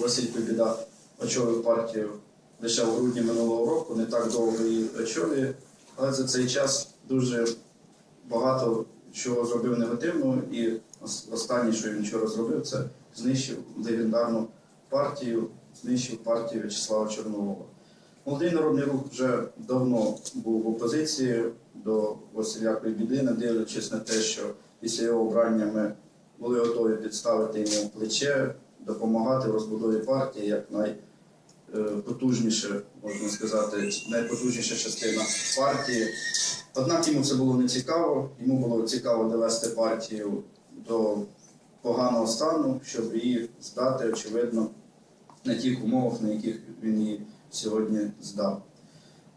Василь Кобіда очолив партію лише в грудні минулого року, не так довго її очолює, але за цей час дуже багато чого зробив негативного, і останнє, що він вчора зробив, це знищив легендарну партію, знищив партію В'ячеслава Чорновола. Молодий народний рух вже давно був в опозиції до Василя Койбіди, не дивлячись на те, що після його обрання ми були готові підставити йому плече, допомагати в розбудові партії як найпотужніше, можна сказати, найпотужніша частина партії. Однак йому це було не цікаво. Йому було цікаво довести партію до поганого стану, щоб її здати, очевидно, на тих умовах, на яких він її сьогодні здав.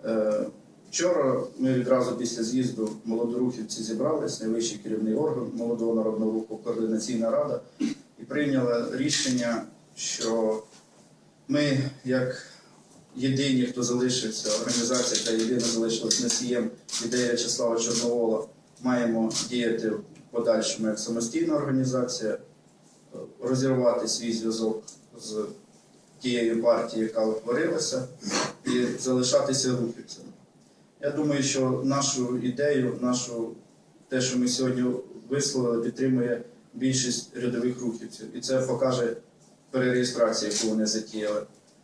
Е, Вчора ми відразу після з'їзду молодорухівці зібрались, найвищий керівний орган молодого народного руху, координаційна рада, і прийняли рішення, що ми, як єдині, хто залишився, організація, яка єдина залишилась носієм ідеї В'ячеслава Чорновола, маємо діяти в подальшому як самостійна організація, е, розірвати свій зв'язок з тією партією, яка утворилася, і залишатися рухівцями. Я думаю, що нашу ідею, нашу те, що ми сьогодні висловили, підтримує більшість рядових рухівців. І це покаже перереєстрація, яку вони затіяли.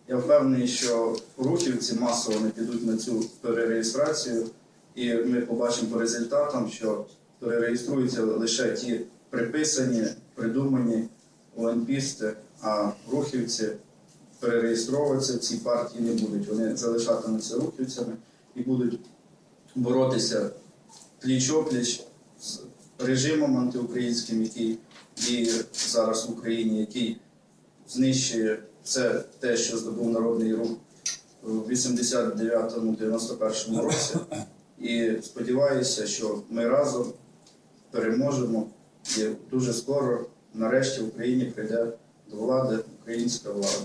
Я впевнений, що рухівці масово не підуть на цю перереєстрацію, і ми побачимо по результатам, що перереєструються лише ті приписані, придумані ОНПісти, а рухівці перереєстровуватися в цій партії не будуть. Вони залишатимуться рухівцями і будуть боротися пліч-опліч з режимом антиукраїнським, який діє зараз в Україні, який знищує все те, що здобув народний рух у 89-91 році. І сподіваюся, що ми разом переможемо і дуже скоро нарешті в Україні прийде до влади українська влада.